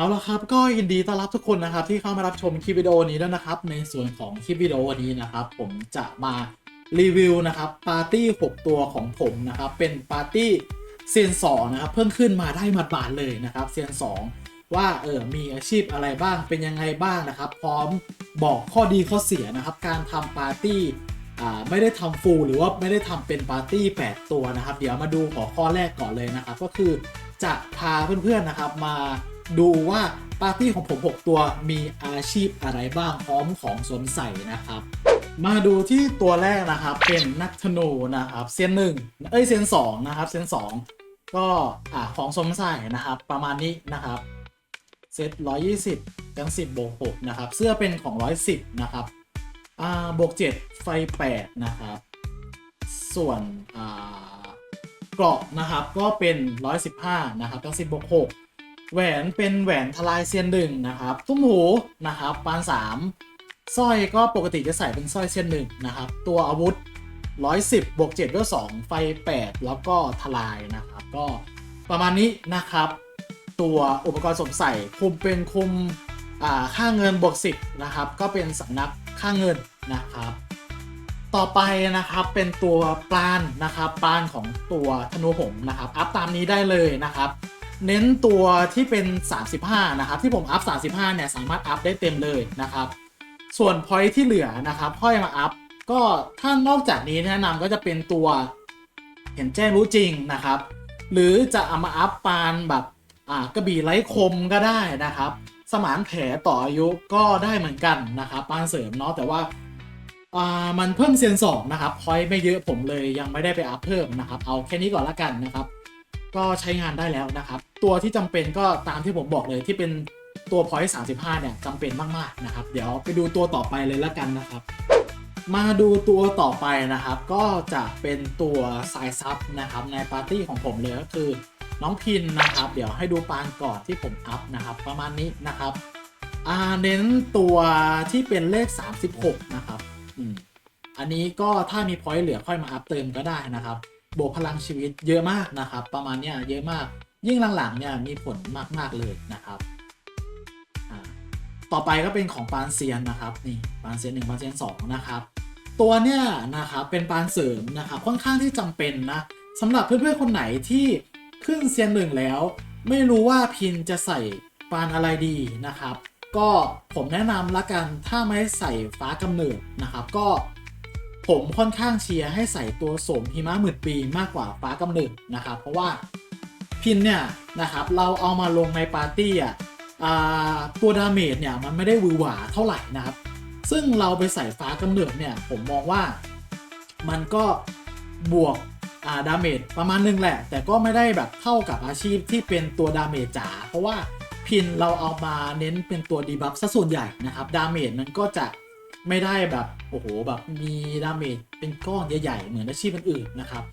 เอาละครับก็ยินดีต้อนรับทุกคนนะครับที่เข้ามารับชมคลิปวิดีโอนี้แล้วยนะครับ ในส่วนของคลิปวิดีโอนี้นะครับ ผมจะมารีวิวนะครับปาร์ตี้ 6 ตัวของผมนะครับ เป็นปาร์ตี้เซียนสองนะครับเพิ่งขึ้นมาได้หมาดๆเลยนะครับเซียนสองว่าเออมีอาชีพอะไรบ้างเป็นยังไงบ้างนะครับ พร้อมบอกข้อดีข้อเสียนะครับ การทำปาร์ตี้อ่าไม่ได้ทำฟูลหรือว่าไม่ได้ทำเป็นปาร์ตี้ 8 ตัวนะครับ เดี๋ยวมาดูหัวข้อแรกก่อนเลยนะครับ ก็คือจะพาเพื่อนๆนะครับมา ดูว่าปาร์ตี้ของผม 6 ตัวมีอาชีพอะไรบ้างพร้อมของสวมใส่นะครับ มาดูที่ตัวแรกนะครับ เป็นนักธนูนะครับเซียนหนึ่งเอ้ยเซียนสองนะครับเซียนสองก็อ่าของสวมใส่นะครับ ประมาณนี้นะครับเซตร้อยี่สิบกันสิบบวกหกนะครับ เสื้อเป็นของร้อยสิบนะครับอ่าบวกเจ็ดไฟแปดนะครับ ส่วนอ่าเกราะนะครับก็เป็น115นะครับทั้ง10บวก6 แหวนเป็นแหวนทลายเซียนหนึ่งนะครับ ตุ้มหูนะครับปาน3สร้อยก็ปกติจะใส่เป็นสร้อยเซียนหนึ่งนะครับ ตัวอาวุธ 110บวก7ด้วย2ไฟ 8 แล้วก็ทลายนะครับ ก็ประมาณนี้นะครับ ตัวอุปกรณ์สมใส่คุมเป็นคุมอ่าค่าเงินบวก10นะครับ ก็เป็นสำนักค่าเงินนะครับ ต่อไปนะครับเป็นตัวปราณนะครับปราณของตัวธนูผมนะครับ อัพตามนี้ได้เลยนะครับ เน้นตัวที่เป็น 35 นะครับ ที่ผมอัพ 35 เนี่ย สามารถอัพได้เต็มเลยนะครับ ส่วนพอยที่เหลือนะครับค่อยมาอัพ ก็ถ้านอกจากนี้แนะนำก็จะเป็นตัวเห็นแจ้งรู้จริงนะครับ หรือจะเอามาอัพปานแบบอ่ากระบี่ไร้คมก็ได้นะครับ สมานแผลต่ออายุก็ได้เหมือนกันนะครับปานเสริมเนาะแต่ว่าอ่ามันเพิ่มเซียนสองนะครับพอยไม่เยอะผมเลยยังไม่ได้ไปอัพเพิ่มนะครับ เอาแค่นี้ก่อนละกันนะครับ ก็ใช้งานได้แล้วนะครับ ตัวที่จำเป็นก็ตามที่ผมบอกเลยที่เป็นตัวพอยต์35 เนี่ยจำเป็นมากๆนะครับ เดี๋ยวไปดูตัวต่อไปเลยละกันนะครับ มาดูตัวต่อไปนะครับ ก็จะเป็นตัวสายซับนะครับในปาร์ตี้ของผมเลยก็คือน้องพินนะครับ เดี๋ยวให้ดูปานก่อนที่ผมอัพนะครับ ประมาณนี้นะครับอ่าเน้นตัวที่เป็นเลข 36 นะครับ อืมอันนี้ก็ถ้ามีพอยต์เหลือค่อยมาอัพเติมก็ได้นะครับ บวกพลังชีวิตเยอะมากนะครับ ประมาณเนี้ยเยอะมาก ยิ่งหลังๆเนี่ยมีผลมากๆเลยนะครับต่อไปก็เป็นของปานเซียนนะครับนี่ปานเซียนหนึ่งปานเซียนสองนะครับตัวเนี้ยนะครับเป็นปานเสริมนะครับค่อนข้างที่จำเป็นนะสำหรับเพื่อนๆคนไหนที่ขึ้นเซียนหนึ่งแล้ว ไม่รู้ว่าพินจะใส่ปานอะไรดีนะครับ ก็ผมแนะนำละกันถ้าไม่ใส่ฟ้ากำเนิดนะครับ ก็ ผมค่อนข้างเชียร์ให้ใส่ตัวสมหิมะหมื่นปีมากกว่าฟ้ากำเนิดนะครับ เพราะว่าพินเนี่ยนะครับเราเอามาลงในปาร์ตี้อะตัวดาเมจเนี่ยมันไม่ได้วือหวาเท่าไหร่นะครับ ซึ่งเราไปใส่ฟ้ากำเนิดเนี่ยผมมองว่ามันก็บวกดาเมจประมาณนึงแหละ แต่ก็ไม่ได้แบบเท่ากับอาชีพที่เป็นตัวดาเมจจ๋าเพราะว่าพินเราเอามาเน้นเป็นตัวดีบัฟซะส่วนใหญ่นะครับดาเมจมันก็จะ ไม่ได้แบบโอ้โหแบบมีดาเมจเป็นก้อนใหญ่ๆเหมือนอาชีพอื่นๆนะครับ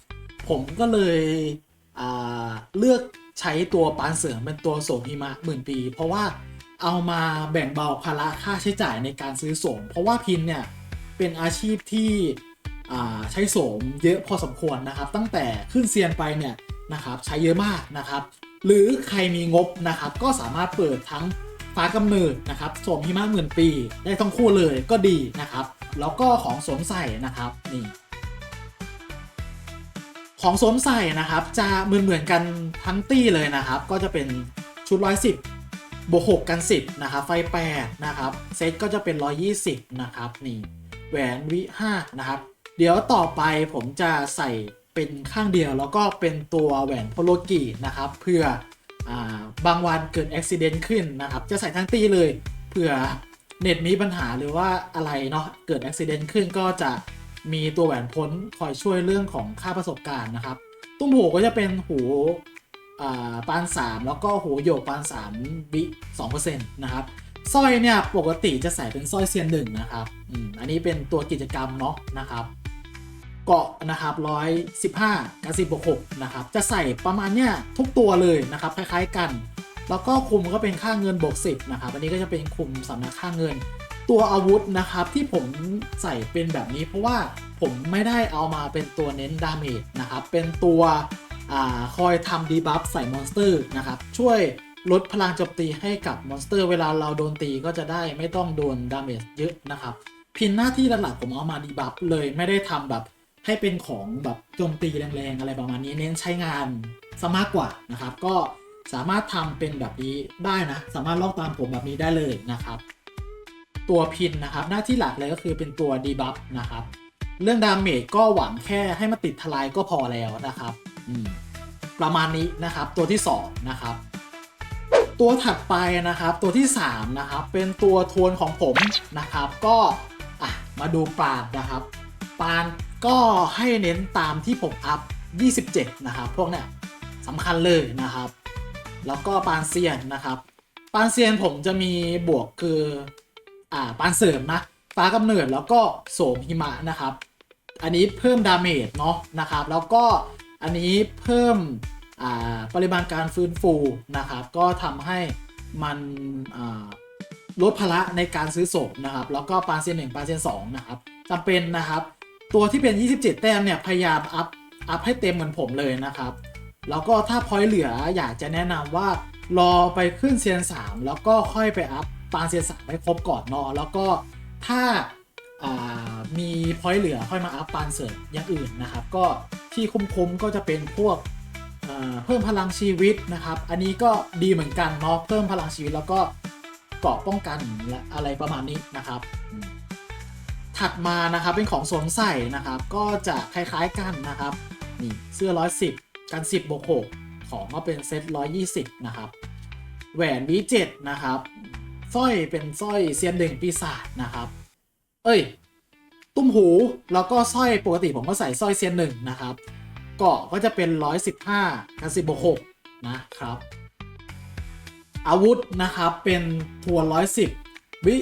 ผมก็เลยเลือกใช้ตัวปานเสริมเป็นตัวโสมหิมะหมื่นปี เพราะว่าเอามาแบ่งเบาภาระค่าใช้จ่ายในการซื้อโสม เพราะว่าพินเนี่ยเป็นอาชีพที่ใช้โสมเยอะพอสมควรนะครับ ตั้งแต่ขึ้นเซียนไปเนี่ยนะครับใช้เยอะมากนะครับ หรือใครมีงบนะครับก็สามารถเปิดทั้ง ฟ้ากำเนิดนะครับโสมหิมะหมื่นปี ได้ทั้งคู่เลยก็ดีนะครับ แล้วก็ของสวมใส่นะครับนี่ของสวมใส่นะครับ จะเหมือนเหมือนกันทั้งตี้เลยนะครับ ก็จะเป็นชุด 110บวก6กัน 10 นะครับ ไฟ 8 นะครับ เซตก็จะเป็น 120 นะครับนี่แหวนวิ 5 นะครับ เดี๋ยวต่อไปผมจะใส่เป็นข้างเดียว แล้วก็เป็นตัวแหวนโพโลกีนะครับ เพื่อ บางวันเกิดอุบิเหตุขึ้นนะครับ จะใส่ทั้งตี้เลยเผื่อเน็ตมีปัญหาหรือว่าอะไรเนาะเกิดอุบิเหตุขึ้นก็จะมีตัวแหวนพ้นคอยช่วยเรื่องของค่าประสบการณ์นะครับ ตุ้มหูก็จะเป็นหูปาน 3 แล้วก็หูโยกปาน3วิ2%นะครับสร้อยเนี่ยปกติจะใส่เป็นสร้อยเซียนหนึ่งนะครับ อันนี้เป็นตัวกิจกรรมเนาะนะครับ เกาะนะครับ115กับ 10บวก6นะครับ จะใส่ประมาณเนี้ยทุกตัวเลยนะครับ คล้ายๆกัน แล้วก็คุมก็เป็นค่าเงินบวก10นะครับ อันนี้ก็จะเป็นคุมสำนักค่าเงิน ตัวอาวุธนะครับที่ผมใส่เป็นแบบนี้ เพราะว่าผมไม่ได้เอามาเป็นตัวเน้นดาเมจนะครับ เป็นตัวอคอยทำดีบัฟใส่มอนสเตอร์นะครับ ช่วยลดพลังโจมตีให้กับมอนสเตอร์เวลาเราโดนตีก็จะได้ไม่ต้องโดนดาเมจเยอะนะครับ พินหน้าที่หลักๆผมเอามาดีบัฟเลยไม่ได้ทำแบบ ให้เป็นของแบบโจมตีแรงๆอะไรประมาณนี้ เน้นใช้งานซะมากกว่านะครับ ก็สามารถทำเป็นแบบนี้ได้นะ สามารถลอกตามผมแบบนี้ได้เลยนะครับ ตัวพินนะครับ หน้าที่หลักเลยก็คือเป็นตัวดีบัฟนะครับ เรื่องดาเมจก็หวังแค่ให้มาติดทลายก็พอแล้วนะครับประมาณนี้นะครับตัวที่สองนะครับ ตัวถัดไปนะครับ ตัวที่สามนะครับ เป็นตัวทวนของผมนะครับ ก็มาดูปานนะครับ ปาน ก็ให้เน้นตามที่ผมอัพ 27 นะครับ พวกเนี้ยสำคัญเลยนะครับ แล้วก็ปานเซียนนะครับ ปานเซียนผมจะมีบวกคืออ่าปานเสริมนะฟ้ากำเนิดแล้วก็โสมหิมะนะครับ อันนี้เพิ่มดาเมจเนาะนะครับ แล้วก็อันนี้เพิ่มอ่าปริมาณการฟื้นฟูนะครับ ก็ทำให้มันอ่าลดภาระในการซื้อโสมนะครับ แล้วก็ปานเซียนหนึ่งปานเซียนสองนะครับจำเป็นนะครับ ตัวที่เป็น 27 แต้มเนี่ยพยายามอัพอัพให้เต็มเหมือนผมเลยนะครับ แล้วก็ถ้าพอยต์เหลืออยากจะแนะนำว่ารอไปขึ้นเซียน 3 แล้วก็ค่อยไปอัพปานเซียน 3 ให้ครบก่อนเนาะแล้วก็ถ้าามีพอยต์เหลือค่อยมาอัพปานเสริมอย่างอื่นนะครับ ก็ที่คุ้มๆก็จะเป็นพวกเพิ่มพลังชีวิตนะครับ อันนี้ก็ดีเหมือนกันเนาะเพิ่มพลังชีวิตแล้วก็เกาะป้องกันและอะไรประมาณนี้นะครับ ถัดมานะครับเป็นของสวมใส่นะครับ ก็จะคล้ายๆกันนะครับนี่เสื้อ 110 กัน 10บวก6ของก็เป็นเซต120 นะครับ แหวนวีเจ็ดนะครับสร้อยเป็นสร้อยเซียนหนึ่งปีศาจนะครับ เอ้ย ตุ้มหูแล้วก็สร้อยปกติผมก็ใส่สร้อยเซียนหนึ่งนะครับเกาะก็จะเป็น 115กัน10บวก6นะครับ อาวุธนะครับเป็นทัวร์110 วิ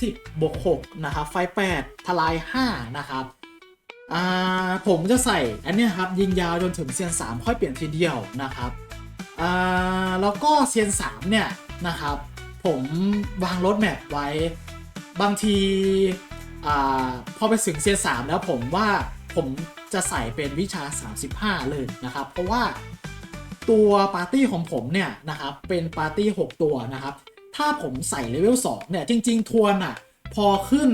30 บวก 6 นะครับ ไฟ 8 ทลาย 5 นะครับผมจะใส่อันนี้ครับ ยิงยาวจนถึงเซียน 3 ค่อยเปลี่ยนทีเดียวนะครับแล้วก็เซียน 3 เนี่ยนะครับ ผมวางรถแมพไว้บางทีอพอไปถึงเซียน 3 แล้วผมว่าผมจะใส่เป็นวิชา 35 เลยนะครับ เพราะว่าตัวปาร์ตี้ของผมเนี่ยนะครับเป็นปาร์ตี้ 6 ตัวนะครับ ถ้าผมใส่เลเวล2เนี่ย จริง ๆ ทวนอะ พอขึ้น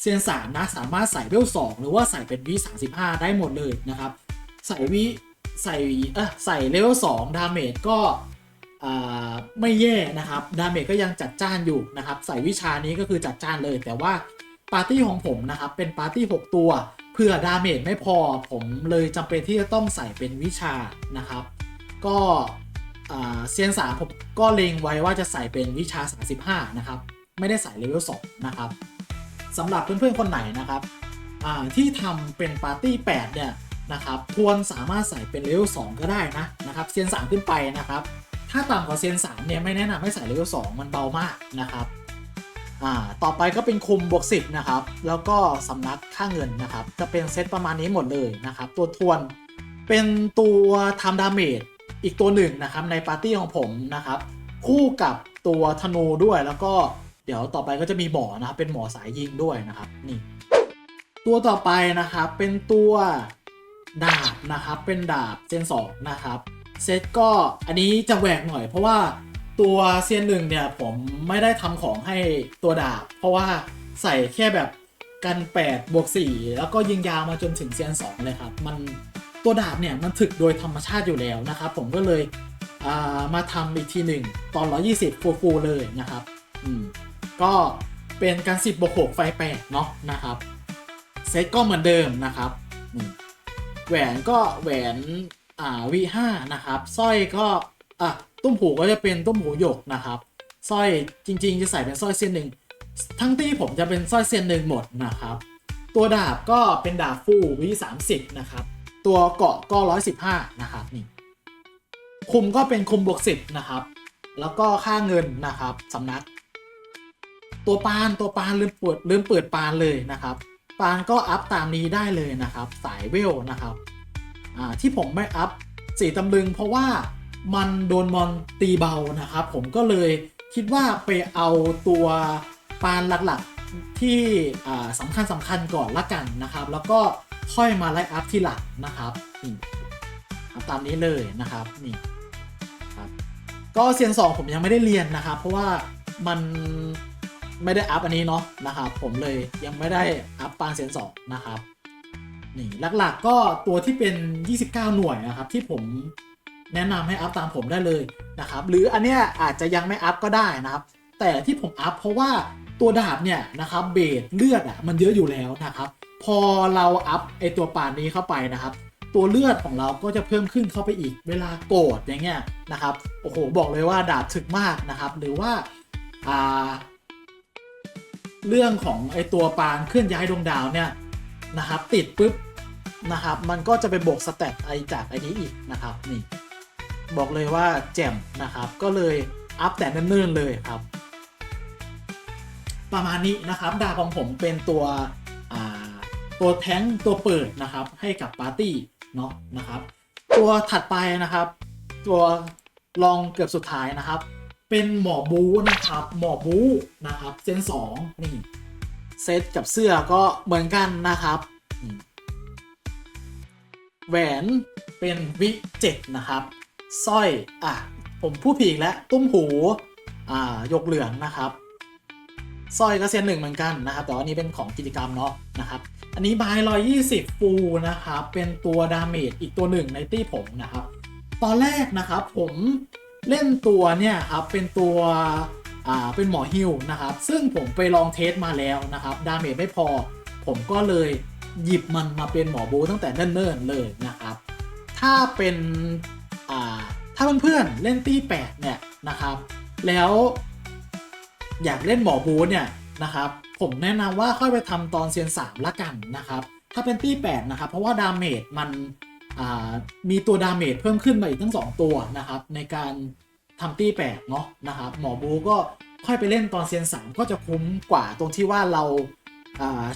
เซียนสามนะ สามารถใส่เลเวล2หรือว่าใส่เป็นวิ35 ได้หมดเลยนะครับ ใส่วิใส่เออใส่เลเวล2ดาเมจก็อ่าไม่แย่นะครับ ดาเมจก็ยังจัดจ้านอยู่นะครับ ใส่วิชานี้ก็คือจัดจ้านเลย แต่ว่าปาร์ตี้ของผมนะครับ เป็นปาร์ตี้ 6 ตัว เพื่อดาเมจไม่พอ ผมเลยจำเป็นที่จะต้องใส่เป็นวิชานะครับ ก็ เซียนสามผมก็เล็งไว้ว่าจะใส่เป็นวิชา 35 นะครับ ไม่ได้ใส่เลเวล2นะครับสำหรับเพื่อนๆ คนไหนนะครับที่ทำเป็นปาร์ตี้ 8 เนี่ยนะครับทวนสามารถใส่เป็นเลเวล2ก็ได้นะนะครับเซียน 3 ขึ้นไปนะครับ ถ้าต่ำกว่าเซียน 3 เนี่ยไม่แนะนำให้ใส่เลเวล2มันเบามากนะครับต่อไปก็เป็นคุมบวก 10 นะครับ แล้วก็สำนักค่าเงินนะครับ จะเป็นเซตประมาณนี้หมดเลยนะครับ ตัวทวนเป็นตัวทำดาเมจ อีกตัวหนึ่งนะครับในปาร์ตี้ของผมนะครับคู่กับตัวธนูด้วยแล้วก็เดี๋ยวต่อไปก็จะมีหมอนะครับเป็นหมอสายยิงด้วยนะครับนี่ตัวต่อไปนะครับเป็นตัวดาบนะครับเป็นดาบเซนสองนะครับเซตก็อันนี้จะแหวกหน่อย เพราะว่าตัวเซียนหนึ่งเนี่ยผมไม่ได้ทำของให้ตัวดาบ เพราะว่าใส่แค่แบบกัน8บวก4แล้วก็ยิงยาวมาจนถึงเซียน2เลยครับ มัน ตัวดาบเนี่ยมันถึกโดยธรรมชาติอยู่แล้วนะครับ ผมก็เลยามาทำอีกทีหนึ่งตอน 120ฟูฟูเลยนะครับอืมก็เป็นการ 10บวก6ไฟ8เนาะนะครับเซตก็เหมือนเดิมนะครับแหวนก็แหวนอ่า V5 นะครับสร้อยก็อะตุ้มหูก็จะเป็นตุ้มหูหยกนะครับสร้อยจริง ๆ จะใส่เป็นสร้อยเส้นหนึ่งทั้งที่ผมจะเป็นสร้อยเส้นหนึ่งหมดนะครับ ตัวดาบก็เป็นดาบฟูวิ30นะครับ ตัวเกาะก็ 115 นะครับนี่คุมก็เป็นคุมบวก 10 นะครับ แล้วก็ค่าเงินนะครับสำนัก ตัวปานตัวปานลืมเปิดลืมเปิดปานเลยนะครับ ปานก็อัพตามนี้ได้เลยนะครับ สายเวลนะครับที่ผมไม่อัพสีตำลึงเพราะว่ามันโดนมอนตีเบานะครับ ผมก็เลยคิดว่าไปเอาตัวปานหลักๆที่สำคัญสำคัญก่อนละกันนะครับ แล้วก็ ค่อยมาไล่อัพที่หลังนะครับนี่ตามนี้เลยนะครับนี่ครับก็เซียนสองผมยังไม่ได้เรียนนะครับ เพราะว่ามันไม่ได้อัพอันนี้เนาะนะครับผมเลยยังไม่ได้อัพปางเซียนสองนะครับนี่หลักๆก็ตัวที่เป็น 29 หน่วยนะครับ ที่ผมแนะนำให้อัพตามผมได้เลยนะครับ หรืออันเนี้ยอาจจะยังไม่อัพก็ได้นะครับ แต่ที่ผมอัพเพราะว่าตัวดาบเนี่ยนะครับเบสเลือดอะมันเยอะอยู่แล้วนะครับ พอเราอัพไอตัวป่านนี้เข้าไปนะครับ ตัวเลือดของเราก็จะเพิ่มขึ้นเข้าไปอีกเวลาโกรธอย่างเงี้ยนะครับโอ้โหบอกเลยว่าดาบถึกมากนะครับ หรือว่าอ่าเรื่องของไอตัวปานเคลื่อนย้ายดวงดาวเนี่ยนะครับติดปุ๊บนะครับมันก็จะไปบวกสเตตไอจากไอนี้อีกนะครับนี่บอกเลยว่าแจ่มนะครับก็เลยอัพแต่เนิ่นๆเลยครับประมาณนี้นะครับดาบของผมเป็นตัว ตัวแท้งตัวเปิดนะครับให้กับปาร์ตี้เนาะนะครับตัวถัดไปนะครับ ตัวรองเกือบสุดท้ายนะครับ เป็นหมอบูนะครับหมอบูนะครับเซนสองนี่เซตกับเสื้อก็เหมือนกันนะครับแหวนเป็นวิเจ็ดนะครับสร้อยอะผมพูดผิดอีกแล้วตุ้มหูอ่ายกเหลืองนะครับ สร้อยก็เซนหนึ่งเหมือนกันนะครับ แต่ว่านี้เป็นของกิจกรรมเนาะนะครับ อันนี้บายร้อยยี่สิบฟูนะครับ เป็นตัวดาเมจอีกตัวหนึ่งในตี้ผมนะครับ ตอนแรกนะครับผมเล่นตัวเนี่ยครับเป็นตัวอ่าเป็นหมอฮิวนะครับ ซึ่งผมไปลองเทสมาแล้วนะครับ ดาเมจไม่พอ ผมก็เลยหยิบมันมาเป็นหมอบูตั้งแต่เนิ่นๆเลยนะครับ ถ้าเป็นอ่าถ้าเพื่อนๆเล่นตี้8เนี่ยนะครับ แล้ว อยากเล่นหมอบูเนี่ยนะครับผมแนะนำว่าค่อยไปทำตอนเซียน3ละกันนะครับถ้าเป็นตี้8นะครับเพราะว่าดาเมจมันมีตัวดาเมจเพิ่มขึ้นมาอีกทั้ง 2 ตัวนะครับในการทำตี้แปดเนาะนะครับหมอบูก็ค่อยไปเล่นตอนเซียน3ก็จะคุ้มกว่าตรงที่ว่าเรา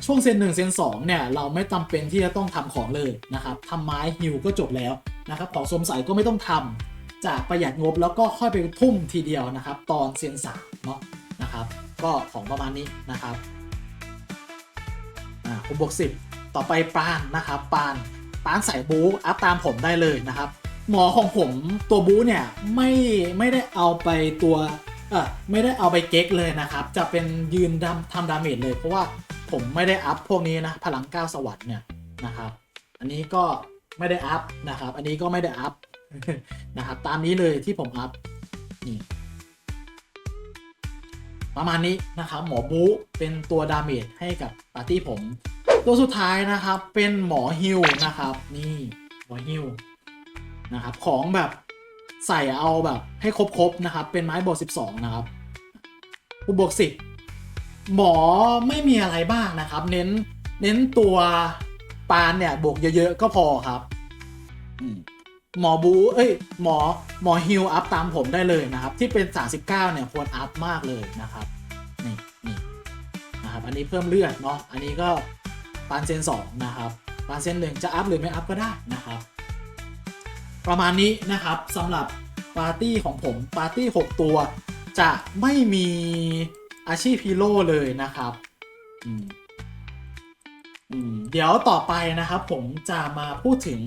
ช่วงเซียนหนึ่งเซียนสองเนี่ยเราไม่จำเป็นที่จะต้องทำของเลยนะครับทำไม้ฮิวก็จบแล้วนะครับของสมใสก็ไม่ต้องทำจะประหยัดงบแล้วก็ค่อยไปทุ่มทีเดียวนะครับ ตอนเซียนสามเนาะ นะครับ ก็ของประมาณนี้นะครับผมบวกสิบต่อไปปานนะครับ ปานปานใส่บูอัพตามผมได้เลยนะครับ หมอของผมตัวบูเนี่ยไม่ไม่ได้เอาไปตัวเออไม่ได้เอาไปเก๊กเลยนะครับ จะเป็นยืนดำทำดาเมจเลย เพราะว่าผมไม่ได้อัพพวกนี้นะพลังก้าวสวัสด์เนี่ยนะครับ อันนี้ก็ไม่ได้อัพนะครับ อันนี้ก็ไม่ได้อัพนะครับ ตามนี้เลยที่ผมอัพนี่ ประมาณนี้นะครับหมอบูเป็นตัวดาเมจให้กับปาร์ตี้ผม ตัวสุดท้ายนะครับเป็นหมอฮิวนะครับนี่หมอฮิวนะครับของแบบใส่เอาแบบให้ครบๆนะครับ เป็นไม้บวก12 นะครับผู้บวก10 หมอไม่มีอะไรบ้างนะครับ เน้นเน้นตัวปานเนี่ยบวกเยอะๆก็พอครับ อืม หมอบูเอ้ยหมอหมอฮิวอัพตามผมได้เลยนะครับ ที่เป็น 39 เนี่ยควรอัพมากเลยนะครับนี่นี่นะครับอันนี้เพิ่มเลือดเนาะอันนี้ก็ปานเซนสองนะครับปานเซนหนึ่งจะอัพหรือไม่อัพก็ได้นะครับ ประมาณนี้นะครับสำหรับปาร์ตี้ของผมปาร์ตี้ 6 ตัวจะไม่มีอาชีพฮีโร่เลยนะครับอืมเดี๋ยวต่อไปนะครับผมจะมาพูดถึง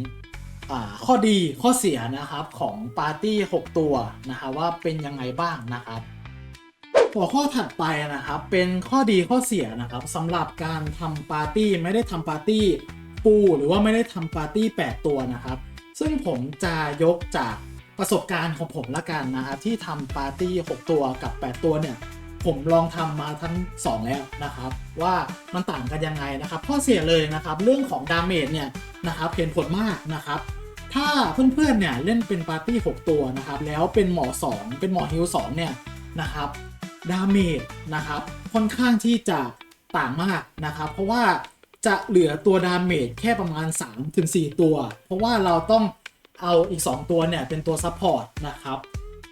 ข้อดีข้อเสียนะครับของปาร์ตี้ 6 ตัวนะครับว่าเป็นยังไงบ้างนะครับ หัวข้อถัดไปนะครับเป็นข้อดีข้อเสียนะครับสำหรับการทำปาร์ตี้ไม่ได้ทำปาร์ตี้ปูหรือว่าไม่ได้ทำปาร์ตี้ 8 ตัวนะครับ ซึ่งผมจะยกจากประสบการณ์ของผมละกันนะครับที่ทำปาร์ตี้ 6 ตัวกับ 8 ตัวเนี่ย ผมลองทำมาทั้ง 2 แล้วนะครับ ว่ามันต่างกันยังไงนะครับข้อเสียเลยนะครับเรื่องของดาเมจเนี่ยนะครับเห็นผลมากนะครับ ถ้าเพื่อนๆเนี่ยเล่นเป็นปาร์ตี้ 6 ตัวนะครับ แล้วเป็นหมอ 2 เป็นหมอฮิล2เนี่ยนะครับดาเมจนะครับค่อนข้างที่จะต่างมากนะครับ เพราะว่าจะเหลือตัวดาเมจแค่ประมาณ 3-4 ตัว เพราะว่าเราต้องเอาอีก 2 ตัวเนี่ยเป็นตัวซัพพอร์ตนะครับ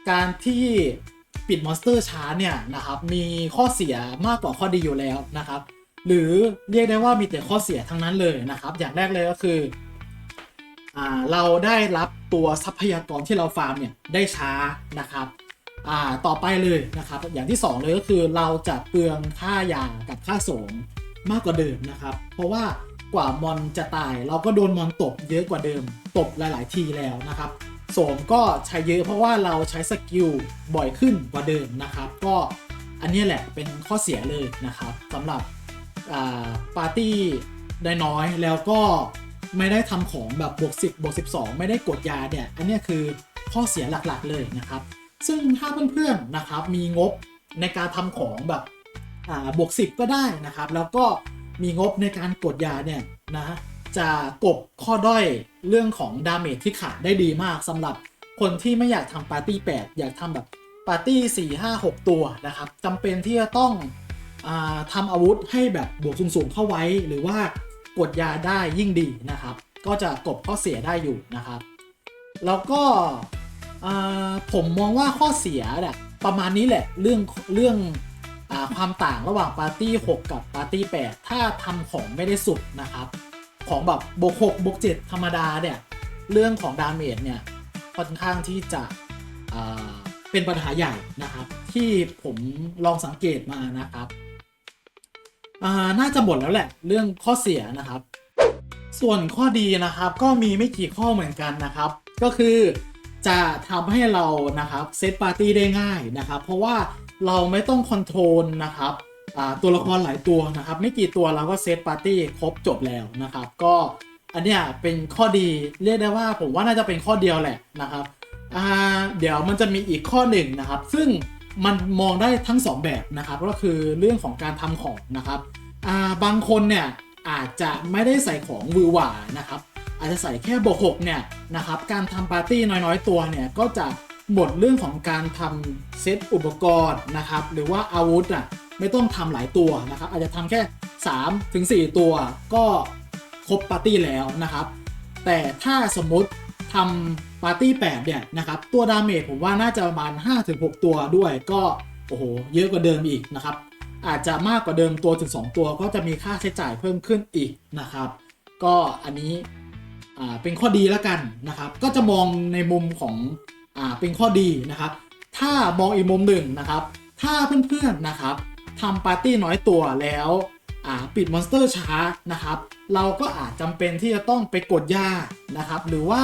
การที่ ปิดมอนสเตอร์ช้าเนี่ยนะครับมีข้อเสียมากกว่าข้อดีอยู่แล้วนะครับ หรือเรียกได้ว่ามีแต่ข้อเสียทั้งนั้นเลยนะครับ อย่างแรกเลยก็คืออเราได้รับตัวทรัพยากรที่เราฟาร์มเนี่ยได้ช้านะครับต่อไปเลยนะครับ อย่างที่ 2 เลยก็คือเราจะเปลืองค่ายากับค่าโสมมากกว่าเดิมนะครับ เพราะว่ากว่ามอนจะตายเราก็โดนมอนตบเยอะกว่าเดิม ตบหลาย ๆ ทีแล้วนะครับ โสมก็ใช้เยอะเพราะว่าเราใช้สกิลบ่อยขึ้นกว่าเดิมนะครับ ก็อันนี้แหละเป็นข้อเสียเลยนะครับสำหรับปาร์ตี้ได้น้อยแล้วก็ไม่ได้ทำของแบบบวก10บวก12 ไม่ได้กดยาเนี่ยอันนี้คือข้อเสียหลักๆเลยนะครับ ซึ่งถ้าเพื่อนๆนะครับมีงบในการทำของแบบบวก10 ก็ได้นะครับ แล้วก็มีงบในการกดยาเนี่ยนะ จะกบข้อด้อยเรื่องของดาเมจที่ขาดได้ดีมากสำหรับคนที่ไม่อยากทำปาร์ตี้ 8 อยากทำแบบปาร์ตี้ 4 5 6 ตัวนะครับจำเป็นที่จะต้องอทำอาวุธให้แบบบวกสูงๆเข้าไว้ หรือว่ากดยาได้ยิ่งดีนะครับ ก็จะกบข้อเสียได้อยู่นะครับ แล้วก็ผมมองว่าข้อเสียเนี่ยประมาณนี้แหละเรื่องเรื่องอความต่างระหว่างปาร์ตี้ 6 กับปาร์ตี้ 8 ถ้าทำของไม่ได้สุดนะครับ ของแบบบวก6บวก7ธรรมดาเนี่ย เรื่องของดาเมจเนี่ยค่อนข้างที่จะเป็นปัญหาใหญ่นะครับ ที่ผมลองสังเกตมานะครับน่าจะหมดแล้วแหละ เรื่องข้อเสียนะครับ ส่วนข้อดีนะครับก็มีไม่กี่ข้อเหมือนกันนะครับ ก็คือจะทำให้เรานะครับเซตปาร์ตี้ได้ง่ายนะครับ เพราะว่าเราไม่ต้องคอนโทรลนะครับ ตัวละครหลายตัวนะครับ ไม่กี่ตัวเราก็เซตปาร์ตี้ครบจบแล้วนะครับ ก็อันเนี้ยเป็นข้อดีเรียกได้ว่าผมว่าน่าจะเป็นข้อเดียวแหละนะครับอ่าเดี๋ยวมันจะมีอีกข้อหนึ่งนะครับ ซึ่งมันมองได้ทั้งสองแบบนะครับ ก็คือเรื่องของการทำของนะครับอ่าบางคนเนี่ยอาจจะไม่ได้ใส่ของวือหวานะครับ อาจจะใส่แค่บวกหกเนี่ยนะครับ การทำปาร์ตี้น้อยๆ ตัวเนี่ยก็จะหมดเรื่องของการทำเซตอุปกรณ์นะครับ หรือว่าอาวุธอะไม่ต้องทำหลายตัวนะครับ อาจจะทำแค่3ถึง4ตัวก็ครบปาร์ตี้แล้วนะครับ แต่ถ้าสมมุติทำปาร์ตี้8เนี่ยนะครับ ตัวดาเมจผมว่าน่าจะประมาณ 5-6 ตัวด้วยก็โอ้โหเยอะกว่าเดิมอีกนะครับ อาจจะมากกว่าเดิมตัวถึง 2 ตัวก็จะมีค่าใช้จ่ายเพิ่มขึ้นอีกนะครับ ก็อันนี้เป็นข้อดีแล้วกันนะครับ ก็จะมองในมุมของอเป็นข้อดีนะครับ ถ้ามองอีกมุมหนึ่งนะครับ ถ้าเพื่อนๆนะครับ ทำปาร์ตี้น้อยตัวแล้วอ่าปิดมอนสเตอร์ช้านะครับ เราก็อาจจำเป็นที่จะต้องไปกดยานะครับ หรือว่า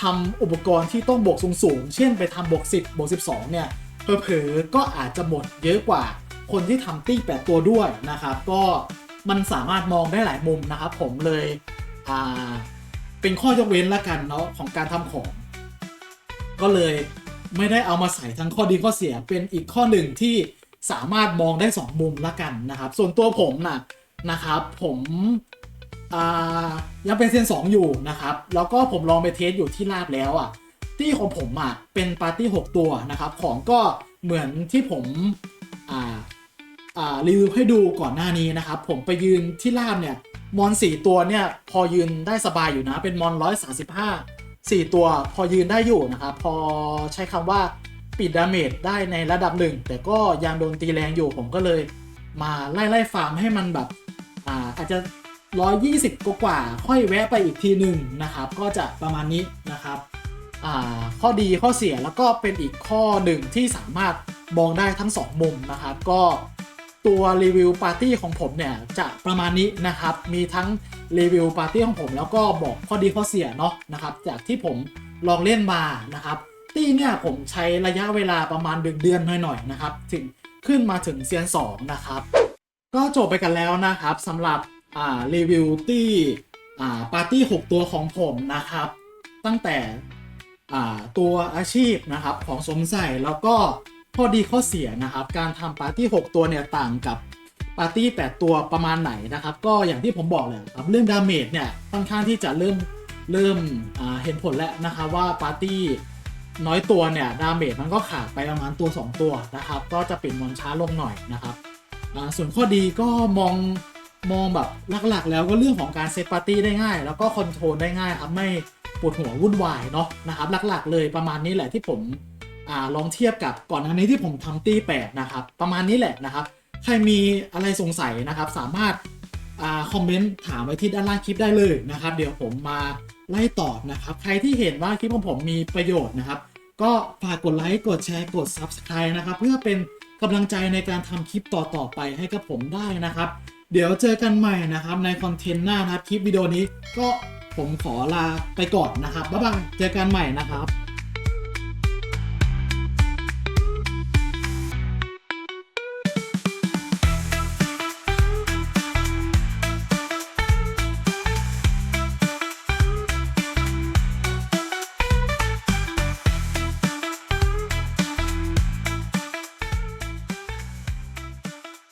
ทำอุปกรณ์ที่ต้องบวกสูงๆ เช่นไปทำบวก 10 บวก 12 เนี่ยเผลอๆก็อาจจะหมดเยอะกว่าคนที่ทำตี้8ตัวด้วยนะครับ ก็มันสามารถมองได้หลายมุมนะครับ ผมเลยเป็นข้อยกเว้นละกันเนาะของการทำของ ก็เลยไม่ได้เอามาใส่ทั้งข้อดีข้อเสียเป็นอีกข้อหนึ่งที่ สามารถมองได้ 2 มุมละกันนะครับ ส่วนตัวผมนะนะครับ ผมยังเป็นเซน2อยู่นะครับ แล้วก็ผมลองไปเทสอยู่ที่ลาบแล้วอะที่ของผมอะเป็นปาร์ตี้ 6 ตัวนะครับ ของก็เหมือนที่ผมอ่าอ่ารีวิวให้ดูก่อนหน้านี้นะครับ ผมไปยืนที่ลาบเนี่ยมอนสี่ตัวเนี่ยพอยืนได้สบายอยู่นะเป็นมอนร้อยสาสิบห้าสี่ตัวพอยืนได้อยู่นะครับ พอใช้คำว่า ปิดดาเมจได้ในระดับหนึ่ง แต่ก็ยังโดนตีแรงอยู่ผมก็เลย มาไล่ไล่ฟาร์มให้มันแบบอ่าอาจจะ 120 กว่ากว่า ค่อยแวะไปอีกทีหนึ่งนะครับ ก็จะประมาณนี้นะครับอ่าข้อดีข้อเสียแล้วก็เป็นอีกข้อหนึ่งที่สามารถมองได้ทั้ง 2 มุมนะครับ ก็ตัวรีวิวปาร์ตี้ของผมเนี่ยจะประมาณนี้นะครับ มีทั้งรีวิวปาร์ตี้ของผมแล้วก็บอกข้อดีข้อเสียเนาะนะครับ จากที่ผมลองเล่นมานะครับ ตี้เนี่ยผมใช้ระยะเวลาประมาณเดือนเดือนหน่อยๆนะครับ ถึงขึ้นมาถึงเซียน2นะครับ ก็จบไปกันแล้วนะครับสำหรับรีวิวตี้อ่ปาร์ตี้ 6 ตัวของผมนะครับ ตั้งแต่ตัวอาชีพนะครับของสมใส่แล้วก็ข้อดีข้อเสียนะครับ การทำปาร์ตี้ 6 ตัวเนี่ยต่างกับปาร์ตี้ 8 ตัวประมาณไหนนะครับ ก็อย่างที่ผมบอกเลยครับเรื่องดาเมจเนี่ยค่อนข้างที่จะเริ่มเริ่มเห็นผลแล้วนะครับว่าปาร์ตี้ น้อยตัวเนี่ยดาเมจมันก็ขาดไปประมาณตัว 2 ตัวนะครับ ก็จะปิดมอนช้าลงหน่อยนะครับส่วนข้อดีก็มองมองแบบหลักๆ แล้วก็เรื่องของการเซตปาร์ตี้ได้ง่าย แล้วก็คอนโทรลได้ง่ายครับไม่ปวดหัววุ่นวายเนาะนะครับหลักๆ เลยประมาณนี้แหละที่ผมอลองเทียบกับก่อนหน้านี้ที่ผมทำตี้แปดนะครับประมาณนี้แหละนะครับ ใครมีอะไรสงสัยนะครับสามารถอคอมเมนต์ถามไว้ที่ด้านล่างคลิปได้เลยนะครับ เดี๋ยวผมมา ไล่ตอบนะครับ ใครที่เห็นว่าคลิปของผมมีประโยชน์นะครับ ก็ฝากกดไลค์ กดแชร์ กด Subscribe นะครับ เพื่อเป็นกำลังใจในการทำคลิปต่อๆไปให้กับผมได้นะครับ เดี๋ยวเจอกันใหม่นะครับในคอนเทนต์หน้านะครับ คลิปวิดีโอนี้ก็ผมขอลาไปก่อนนะครับ บ๊ายบาย เจอกันใหม่นะครับ